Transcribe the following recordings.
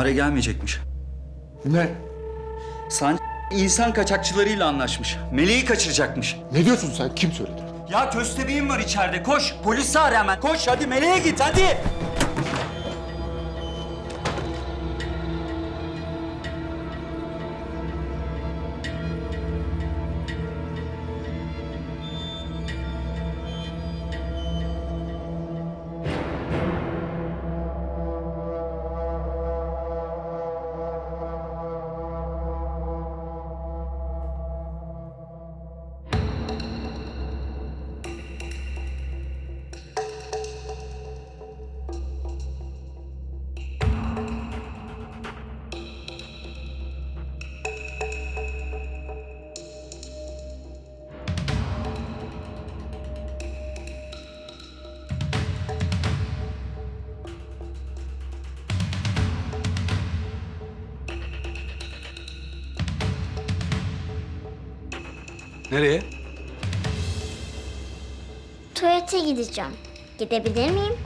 Nare gelmeyecekmiş. Ne? San insan kaçakçılarıyla anlaşmış. Meleği kaçıracakmış. Ne diyorsun sen? Kim söyledi? Ya köstebeğim var içeride. Koş. Polisi ara hemen. Koş hadi meleğe git hadi. Nereye? Tuvalete gideceğim. Gidebilir miyim?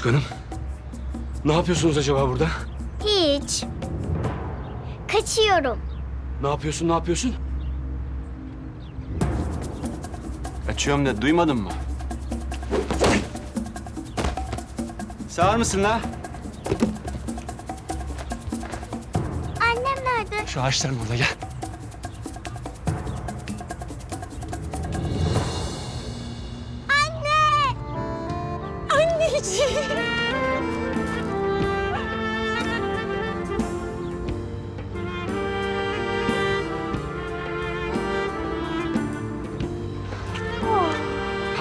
Küçük hanım. Ne yapıyorsunuz acaba burada? Hiç. Kaçıyorum. Ne yapıyorsun ne yapıyorsun? Kaçıyorum da duymadın mı? Sağır mısın la? Annem nerede? Şu ağaçların orada gel.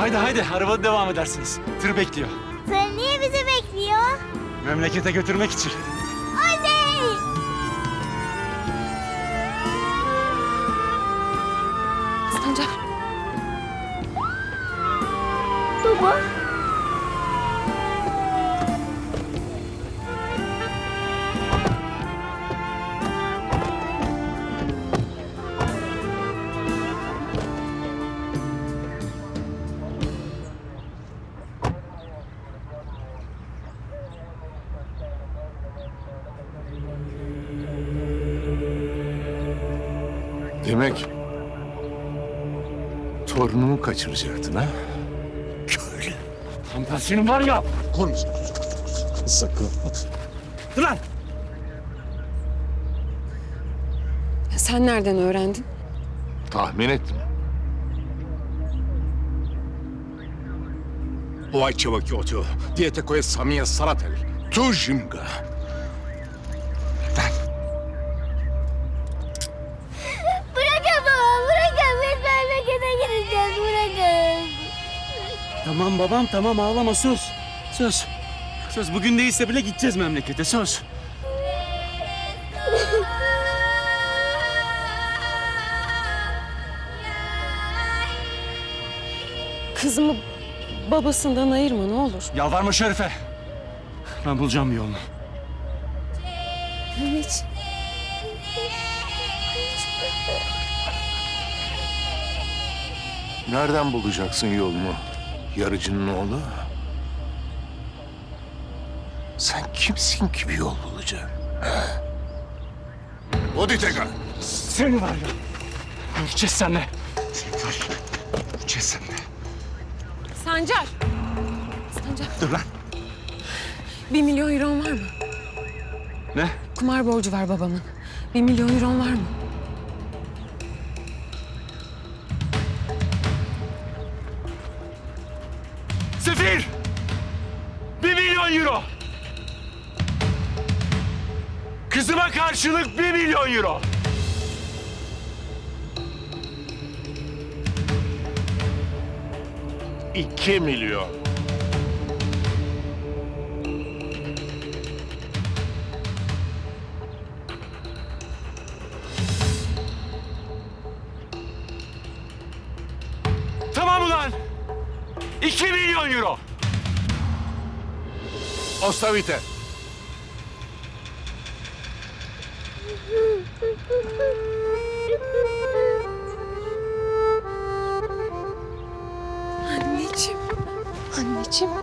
Haydi haydi arabada devam edersiniz. Tır bekliyor. Sen niye bizi bekliyor? Memlekete götürmek için. Demek torunumu kaçıracaktın ha? Köylü. Lan ben var ya. Konuş. Sakın. Dur lan. Sen nereden öğrendin? Tahmin ettim. Vay çabaki otu. Diyete koya samiye saratel. Tujimga. Tamam babam tamam ağlama söz. Söz. Söz bugün değilse bile gideceğiz memlekete söz. Kızımı babasından ayırma ne olur. Yalvarma Şerife. Ben bulacağım yolunu. Hiç. Nereden bulacaksın yolunu? Yarıcının oğlu. Sen kimsin ki bir yol bulacaksın? He? Oditega! Seni var ya. Öleceğiz seninle. Öleceğiz seninle. Sancar. Sancar. Dur lan. Bir milyon euron var mı? Ne? Kumar borcu var babamın. Bir milyon euron var mı? Milyon euro! İki milyon. Tamam ulan! İki milyon euro! Ostavite. Anneciğim. Anneciğim.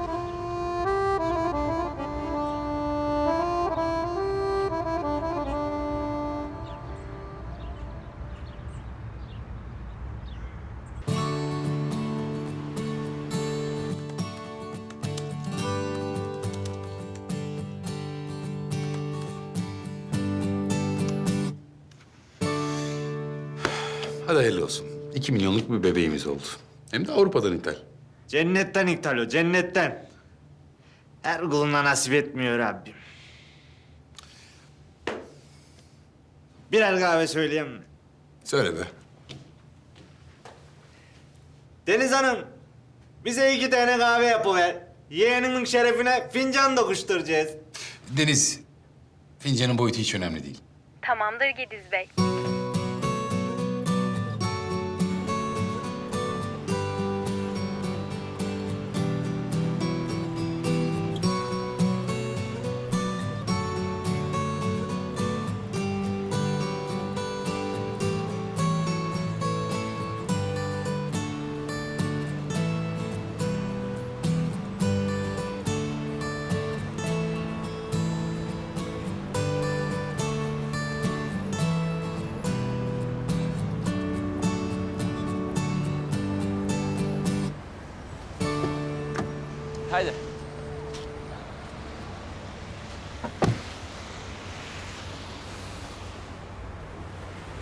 Hadi hayırlı olsun. İki milyonluk bir bebeğimiz oldu. Hem de Avrupa'dan ithal. Cennetten ithal o, cennetten. Her kuluna nasip etmiyor Rabbim. Birer kahve söyleyeyim mi? Söyle be. Deniz Hanım, bize iki tane kahve yapıver. Yeğenimin şerefine fincan dokuşturacağız. Deniz, fincanın boyutu hiç önemli değil. Tamamdır Gediz Bey. Haydi.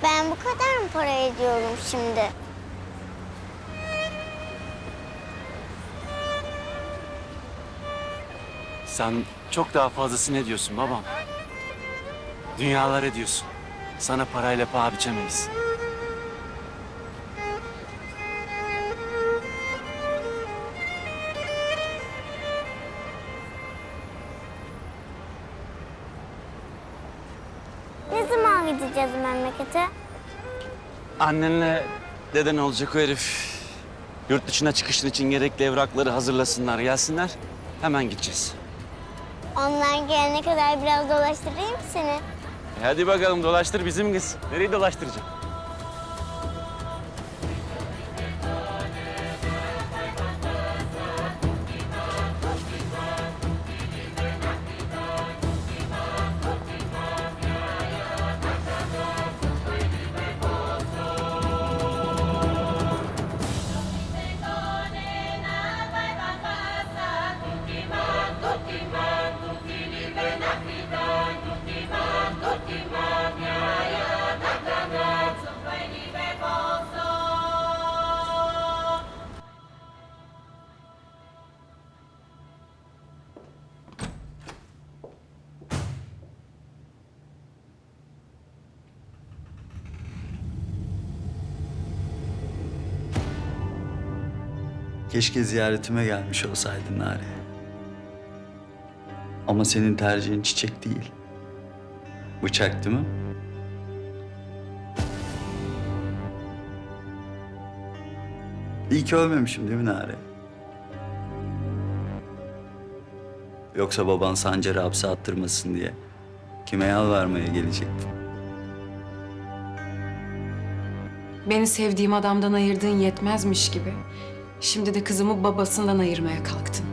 Ben bu kadar mı para ediyorum şimdi? Sen çok daha fazlasını ediyorsun babam. Dünyalar ediyorsun. Sana parayla paha biçemeyiz. Annenle deden olacak o herif. Yurt dışına çıkışın için gerekli evrakları hazırlasınlar, gelsinler. Hemen gideceğiz. Onlar gelene kadar biraz dolaştırayım mı seni? E hadi bakalım dolaştır bizim kız. Nereyi dolaştıracağım? Keşke ziyaretime gelmiş olsaydın Nare. Ama senin tercihin çiçek değil. Bıçak değil mi? İyi ki ölmemişim değil mi Nare? Yoksa baban Sancar'ı hapse attırmasın diye kime yalvarmaya gelecektin? Beni sevdiğim adamdan ayırdığın yetmezmiş gibi. Şimdi de kızımı babasından ayırmaya kalktın.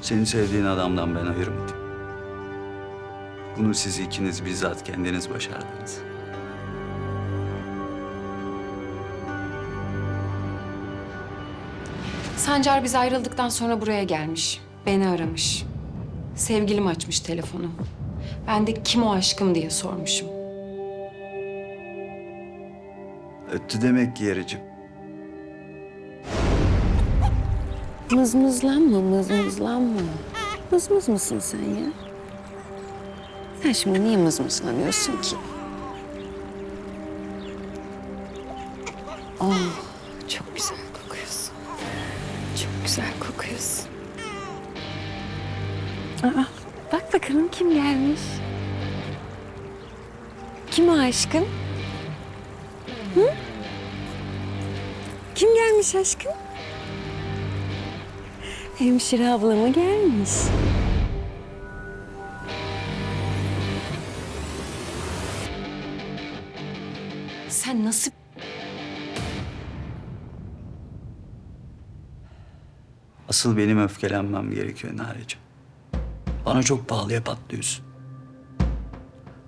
Seni sevdiğin adamdan ben ayırmadım. Bunu siz ikiniz bizzat kendiniz başardınız. Sancar biz ayrıldıktan sonra buraya gelmiş. Beni aramış. Sevgilim açmış telefonu. Ben de kim o aşkım diye sormuşum. Öttü demek ki yarıcım. Mızmızlanma, mızmızlanma. Mızmız mısın sen ya? Sen şimdi niye mızmızlanıyorsun ki? Oh, çok güzel kokuyorsun. Çok güzel kokuyorsun. Aa, bak bakalım kim gelmiş? Kim o aşkın? Hı? Kim gelmiş aşkın? Hemşire ablama gelmiş. Sen nasıl... Asıl benim öfkelenmem gerekiyor Nare'cim. Bana çok pahalıya patlıyorsun.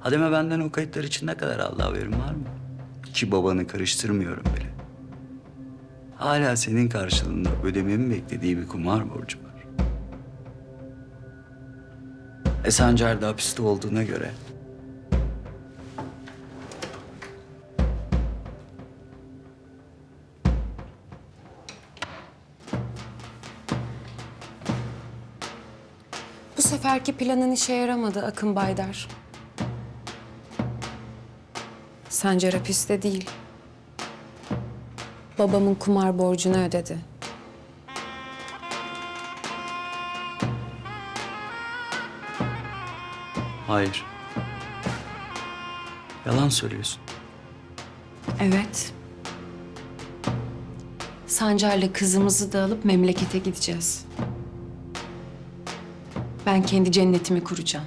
Hademe benden o kayıtlar için ne kadar Allah haberin var mı? Ki babanı karıştırmıyorum bile. Hala senin karşılığında ödememi beklediği bir kumar borcu var. E Sancar da hapiste olduğuna göre Bu seferki planın işe yaramadı Akın Baydar. Sancar hapiste değil. Babamın kumar borcunu ödedi. hayır. Yalan söylüyorsun. Evet. Sancar'la kızımızı da alıp memlekete gideceğiz. Ben kendi cennetimi kuracağım.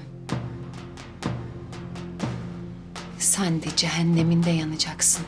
Sen de cehenneminde yanacaksın.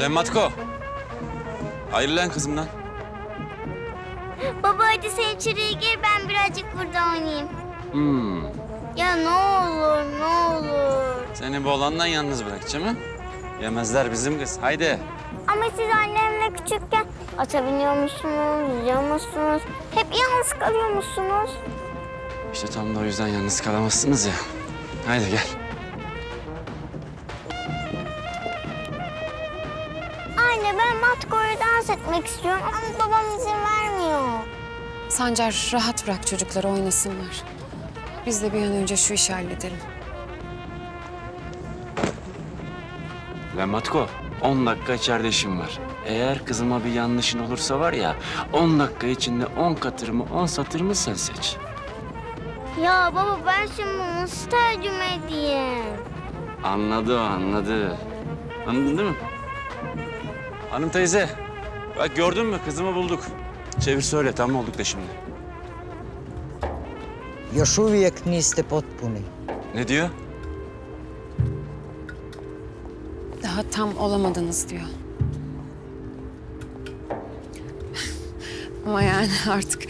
Lan Matko. Ayrıl lan kızımdan. Baba hadi sen içeriye gir ben birazcık burada oynayayım. Hmm. Ya ne olur ne olur. Seni bu olandan yalnız bırakacağım ha? Yemezler bizim kız. Haydi. Ama siz annemle küçükken ata biniyor musunuz, yüzüyor musunuz? Hep yalnız kalıyor musunuz? İşte tam da o yüzden yalnız kalamazsınız ya. Haydi gel. Dans etmek istiyorum ama babam izin vermiyor. Sancar rahat bırak çocukları oynasınlar. Biz de bir an önce şu işi halledelim. Lan Matko, 10 dakika içeride işim var. Eğer kızıma bir yanlışın olursa var ya, 10 dakika içinde 10 katır mı, 10 satır mı sen seç. Ya baba ben şimdi nasıl tercüme edeyim? Anladı o, anladı. Anladın değil mi? Hanım teyze, bak gördün mü kızımı bulduk. Çevir söyle, tam olduk da şimdi. Još uvijek niste potpuni. Ne diyor? Daha tam olamadınız diyor. Ama yani artık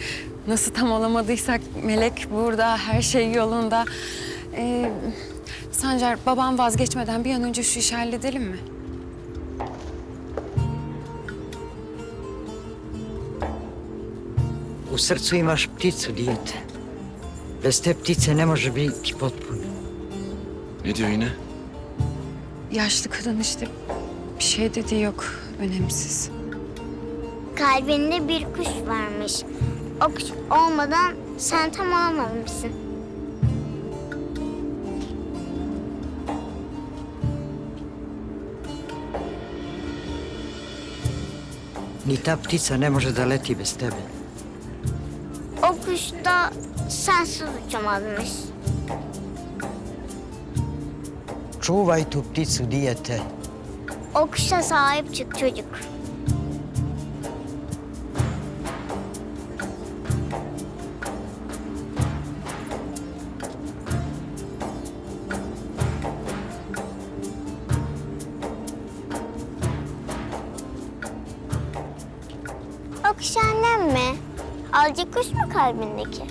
nasıl tam olamadıysak Melek burada, her şey yolunda. Ee, Sancar babam vazgeçmeden bir an önce şu işi halledelim mi? Srcu imaš pticu, dijete. Bez te ptice ne može biti potpuno. Ne diyor yine? Yaşlı kadın işte bir şey dediği yok. Önemsiz. Kalbinde bir kuş varmış. O kuş olmadan sen tam olamamışsın. Ni ta ptica ne može da leti bez tebe. Da sensiz uçamazmış. Čuvaj tu pticu, dijete. O kuşa sahip çık çocuk. Kalbindeki?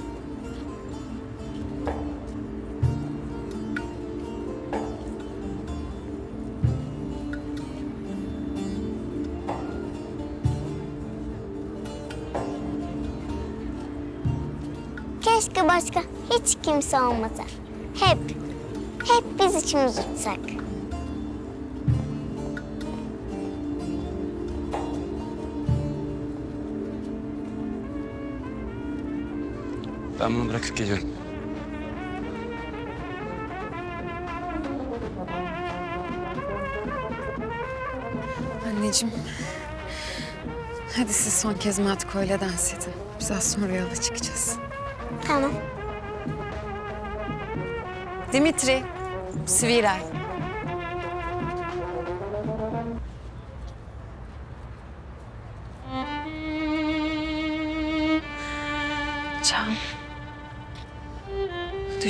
Keşke başka hiç kimse olmasa. Hep, hep biz içimiz uçsak. Ben bunu bırakıp geliyorum. Anneciğim. Hadi siz son kez Matko ile dans edin. Biz az sonra yola çıkacağız. Tamam. Dimitri, Sviray.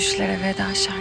Düşlere veda şarkımız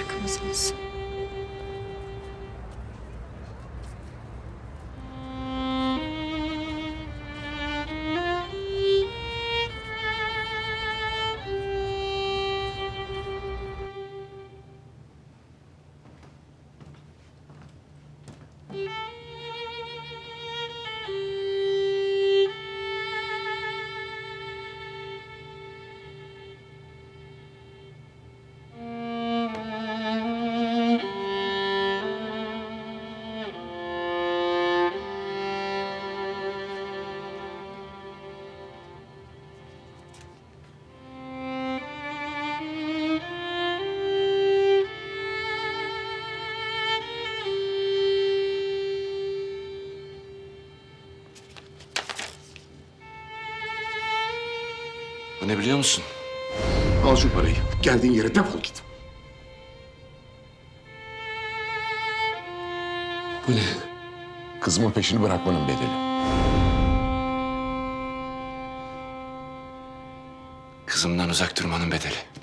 Bu ne biliyor musun? Al şu parayı. Geldiğin yere defol git. Bu ne? Kızımın peşini bırakmanın bedeli. Kızımdan uzak durmanın bedeli.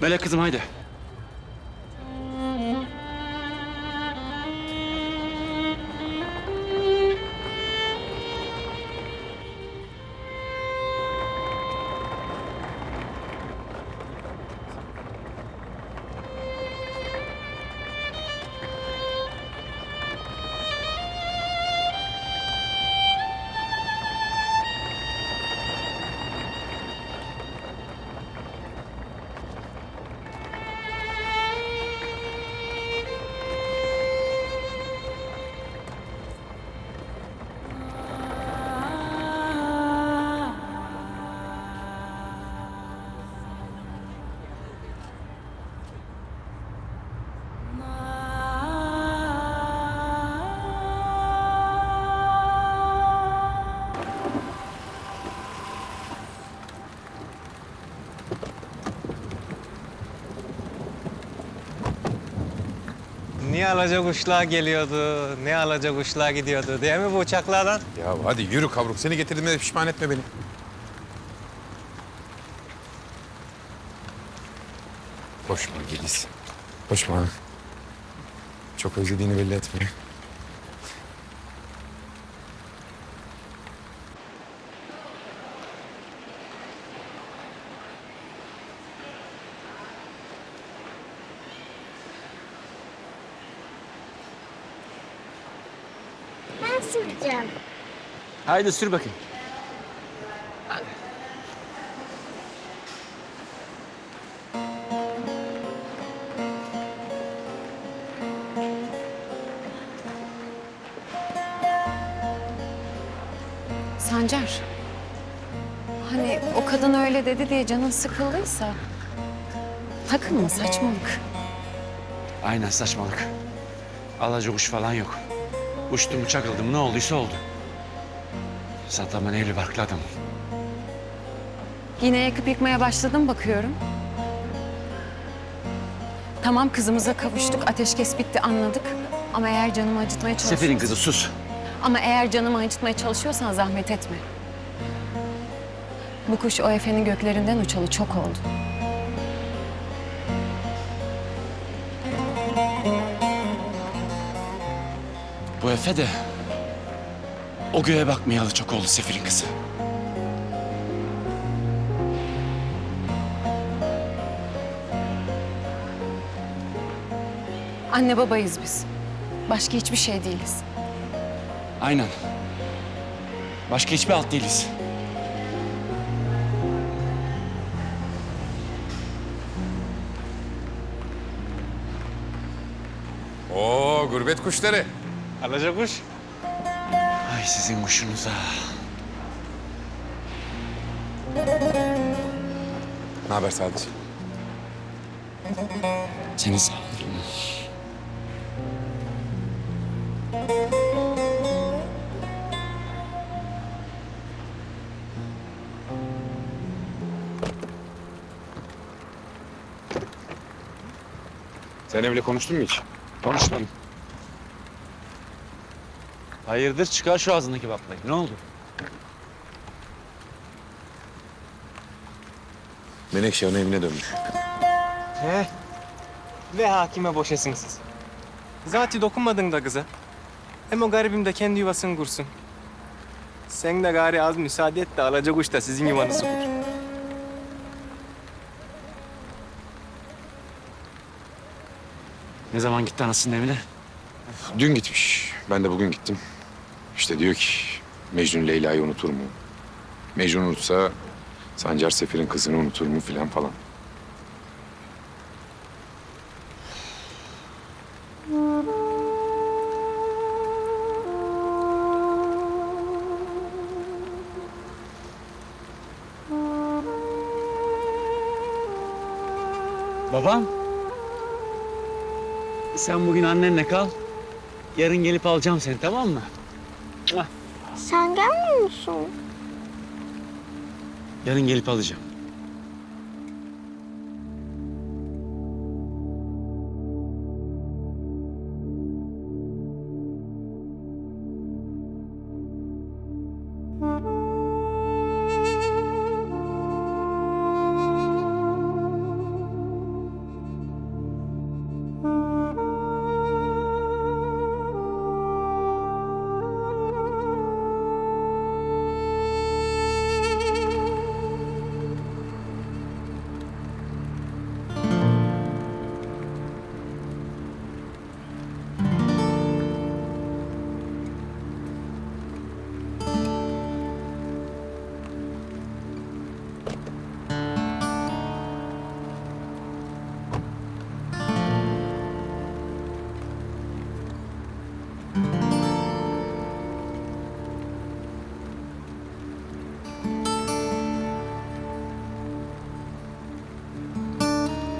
Melek kızım haydi. Niye alacak kuşlar geliyordu, ne alacak kuşlar gidiyordu değil mi bu uçaklardan? Ya hadi yürü kavruk. Seni getirdiğime de pişman etme beni. Koşma Gediz. Koşma. Çok özlediğini belli etme. Haydi sür bakayım. Sancar. Hani o kadın öyle dedi diye canın sıkıldıysa... Takılma saçmalık. Aynen saçmalık. Alaca kuş falan yok. Uçtum çakıldım ne olduysa oldu. Evli barklı adamım. Yine yakıp yıkmaya başladım bakıyorum. Tamam kızımıza kavuştuk, ateşkes bitti anladık. Ama eğer canımı acıtmaya çalışıyorsan... Seferin kızı sus. Ama eğer canımı acıtmaya çalışıyorsan zahmet etme. Bu kuş o efenin göklerinden uçalı çok oldu. Bu Efe de o göğe bakmayalı çok oldu Seferin kızı. Anne babayız biz. Başka hiçbir şey değiliz. Aynen. Başka hiçbir alt değiliz. Oo gurbet kuşları. Alacak kuş. Ay sizin kuşunuza. Ne haber Sadıç? Seni sağ ol. Sen evle konuştun mu hiç? Konuşmadım. Hayırdır çıkar şu ağzındaki baklayı. Ne oldu? Menekşe ana evine dönmüş. He. Ve hakime boşasın siz. Zaten dokunmadın da kıza. Hem o garibim de kendi yuvasını kursun. Sen de gari az müsaade et de alacak kuş da sizin yuvanızı kur. Ne zaman gitti anasının evine? Dün gitmiş. Ben de bugün gittim. İşte diyor ki Mecnun Leyla'yı unutur mu? Mecnun unutsa Sancar Sefir'in kızını unutur mu filan falan. Babam. Sen bugün annenle kal. Yarın gelip alacağım seni tamam mı? Sen gelmiyor musun? Yarın gelip alacağım.